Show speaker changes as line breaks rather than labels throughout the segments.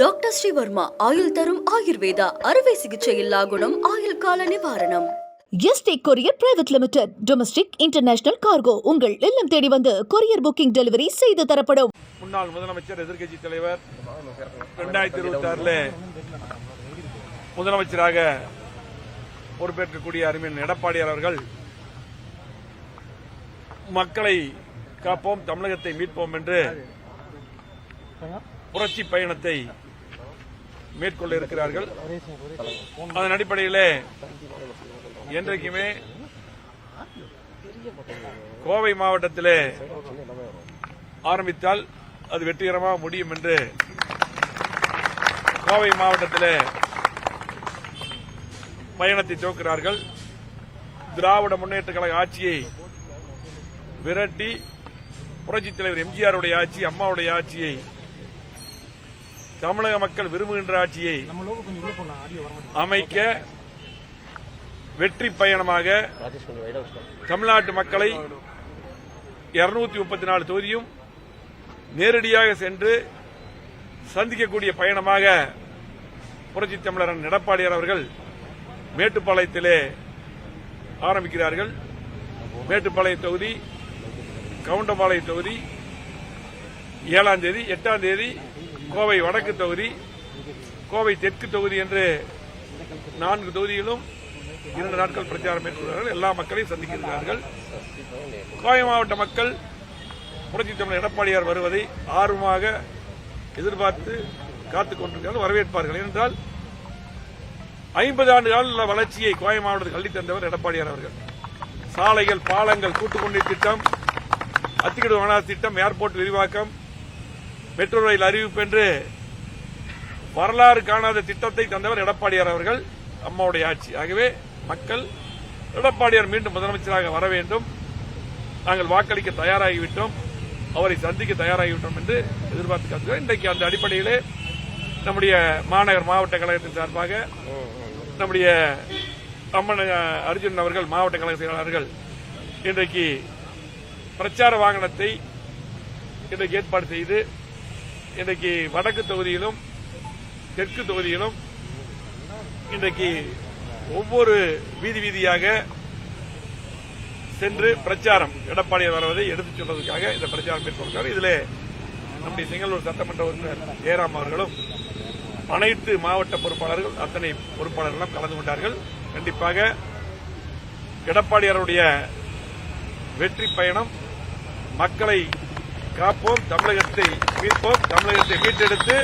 Doctor Sreevarma ஆயுள் தரும் ஆயுர்வேதா அறுவை சிகிச்சை இல்லா குணம் ஆயுள் கால நிவாரணம்.
S T courier private limited domestic international cargo உங்கள் இல்லம் தேடி வந்து கொரியர் புக்கிங் டெலிவரி செய்து தரப்படும்.
முன்னாள் முதலமைச்சர் எதிர்க்கட்சி தலைவர் ரெண்டாயிரத்தி இருபத்தி ஆறுல முதலமைச்சராக பொறுப்பேற்கக்கூடிய அருமையின் எடப்பாடியார் அவர்கள் மக்களை காப்போம் தமிழகத்தை மீட்போம் என்று புரட்சி பயணத்தை மேற்கொள்ள இருக்கிறார்கள் அதன் அடிப்படையிலே என்றைக்குமே கோவை மாவட்டத்திலே ஆரம்பித்தால் அது வெற்றிகரமாக முடியும் என்று கோவை மாவட்டத்தில் பயணத்தை துவக்கிறார்கள். திராவிட முன்னேற்ற கழக ஆட்சியை விரட்டி புரட்சித் தலைவர் எம்ஜிஆருடைய ஆட்சி அம்மாவுடைய ஆட்சியை தமிழக மக்கள் விரும்புகின்ற ஆட்சியை அமைக்க வெற்றி பயணமாக தமிழ்நாட்டு மக்களை இருநூத்தி முப்பத்தி நாலு தொகுதியும் நேரடியாக சென்று சந்திக்கக்கூடிய பயணமாக புரட்சி தமிழரன் எடப்பாடியார் அவர்கள் மேட்டுப்பாளையத்திலே ஆரம்பிக்கிறார்கள். மேட்டுப்பாளைய தொகுதி கவுண்டபாளைய தொகுதி ஏழாம் தேதி எட்டாம் தேதி கோவை வடக்கு தொகுதி கோவை தெற்கு தொகுதி என்று நான்கு தொகுதிகளும் இரண்டு நாட்கள் பிரச்சாரம் மேற்கொள்கிறார்கள். எல்லா மக்களையும் சந்திக்கிறார்கள் கோவை மாவட்ட மக்கள் புரட்சி தமிழர் எடப்பாடியார் வருவதை ஆர்வமாக எதிர்பார்த்து காத்துக் கொண்டிருக்கிறார்கள் வரவேற்பார்கள். என்றால் ஐம்பது ஆண்டு கால வளர்ச்சியை கோவை மாவட்டத்தில் கல்வி தந்தவர் எடப்பாடியார் அவர்கள். சாலைகள் பாலங்கள் கூட்டுக் திட்டம் அத்திக்கடு வனாஸ் திட்டம் ஏர்போர்ட் விரிவாக்கம் மெட்ரோ ரயில் அறிவிப்பு என்று வரலாறு காணாத திட்டத்தை தந்தவர் எடப்பாடியார் அவர்கள் அம்மாவுடைய ஆட்சி. ஆகவே மக்கள் எடப்பாடியார் மீண்டும் முதலமைச்சராக வர வேண்டும். நாங்கள் வாக்களிக்க தயாராகிவிட்டோம். அவரை சந்திக்க தயாராகிவிட்டோம் என்று எதிர்பார்த்து காத்துக்கிறோம் இன்றைக்கு அந்த அடிப்படையிலே நம்முடைய மாநகர் மாவட்ட கழகத்தின் சார்பாக நம்முடைய அம்மன் அர்ஜுன் அவர்கள் மாவட்ட கழக செயலாளர்கள் இன்றைக்கு பிரச்சார வாகனத்தை இன்றைக்கு ஏற்பாடு செய்து இன்றைக்கு வடக்கு தொகுதியிலும் தெற்கு தொகுதியிலும் இன்றைக்கு ஒவ்வொரு வீதி வீதியாக சென்று பிரச்சாரம் எடப்பாடியார் வருவதை எடுத்துச் சொல்வதற்காக இந்த பிரச்சாரம் மேற்கொள்கிறார். இதில் நம்முடைய செங்கலூர் சட்டமன்ற உறுப்பினர் ஜெயராம் அவர்களும் அனைத்து மாவட்ட பொறுப்பாளர்கள் அத்தனை பொறுப்பாளர்களும் கலந்து கொண்டார்கள். கண்டிப்பாக எடப்பாடியாருடைய வெற்றி பயணம் மக்களை காப்போம் தமிழகத்தை மீட்போம். தமிழகத்தை மீட்டெடுத்து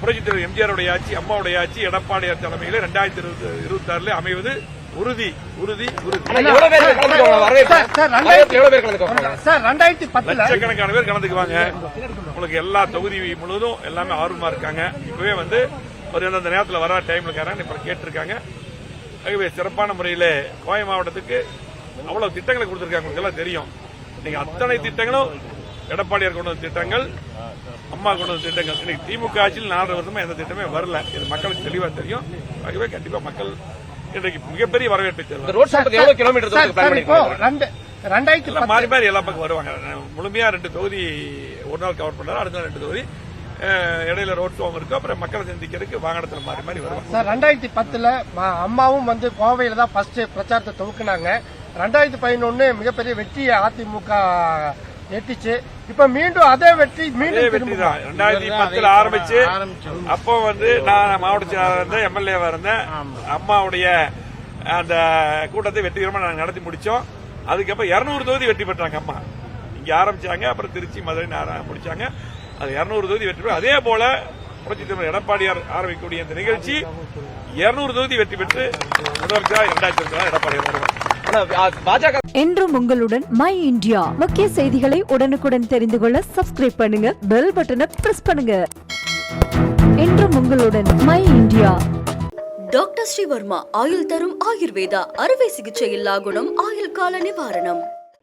புரட்சித் தலைவர் எம்ஜிஆருடைய ஆட்சி அம்மாவுடைய ஆட்சி எடப்பாடியார் தலைமையில் இரண்டாயிரத்தி இருபத்தி ஆறுல அமைவது உறுதி உறுதி உறுதி. லட்சக்கணக்கான பேர் கலந்துக்குவாங்க. உங்களுக்கு எல்லா தொகுதி முழுவதும் எல்லாமே ஆர்வமா இருக்காங்க. இப்பவே வந்து ஒரு அந்த நேரத்தில் வர டைம்ல இருக்காங்க இப்ப கேட்டிருக்காங்க. ஆகவே சிறப்பான முறையில் கோவை மாவட்டத்துக்கு அவ்வளவு திட்டங்களை கொடுத்திருக்காங்க. உங்களுக்கு எல்லாம் தெரியும். நீங்க அத்தனை திட்டங்களும் எடப்பாடியார் கொண்டு வந்த திட்டங்கள் அம்மா கொண்டு வந்த திட்டங்கள். இன்னைக்கு திமுக ஆட்சியில் நாலரை வருஷமா எந்த திட்டமே வரல. இது மக்களுக்கு தெளிவா தெரியும். ஆகவே கண்டிப்பா மக்கள் இன்றைக்கு மிகப்பெரிய வரவேற்பை
ரெண்டாயிரத்தி
மாறி மாறி எல்லா பக்கம் வருவாங்க. முழுமையா ரெண்டு தொகுதி ஒரு நாள் கவர் பண்றாரு அடுத்த நாள் ரெண்டு தொகுதி. இடையில ரோட் ஷோ இருக்கும் அப்புறம் மக்களை சந்திக்கிறதுக்கு வாகனத்துல மாறி மாறி வருவாங்க.
சார் ரெண்டாயிரத்தி பத்துல ம- அம்மாவும் வந்து கோவையில தான் ஃபர்ஸ்ட் பிரச்சாரத்தை துவக்குனாங்க. ரெண்டாயிரத்தி பதினொன்னு மிகப்பெரிய வெற்றியை அதிமுக எட்டிச்சு இப்ப மீண்டும் அதே வெற்றி மீண்டும்
வெற்றி தான். ரெண்டாயிரத்தி பத்துல ஆரம்பிச்சு அப்போ வந்து நான் மாவட்ட செயலாளர் இருந்தேன் எம்எல்ஏவா இருந்தேன். அம்மாவுடைய அந்த கூட்டத்தை வெற்றிகரமா நாங்க நடத்தி முடிச்சோம். அதுக்கப்புறம் இருநூறு தொகுதி வெற்றி பெற்றாங்க அம்மா. இங்க ஆரம்பிச்சாங்க அப்புறம் திருச்சி மதுரை முடிச்சாங்க. அது இருநூறு தொகுதி வெற்றி பெற்று அதே போல புரட்சி தலைவர் எடப்பாடியார் ஆரம்பிக்கக்கூடிய இந்த நிகழ்ச்சி இருநூறு தொகுதி வெற்றி பெற்று முதலமைச்சராக இரண்டாயிரத்தி எடப்பாடியார்
பாஜக
என்றும் உங்களுடன் மை இந்தியா. முக்கிய செய்திகளை உடனுக்குடன் தெரிந்து கொள்ள சப்ஸ்கிரைப் பண்ணுங்க பெல் பட்டனை பிரஸ் பண்ணுங்க. என்றும் உங்களுடன் மை இந்தியா.
டாக்டர் ஸ்ரீவர்மா ஆயுள் தரும் ஆயுர்வேதா அறுவை சிகிச்சை இல்லா குணம் ஆயுள் கால நிவாரணம்.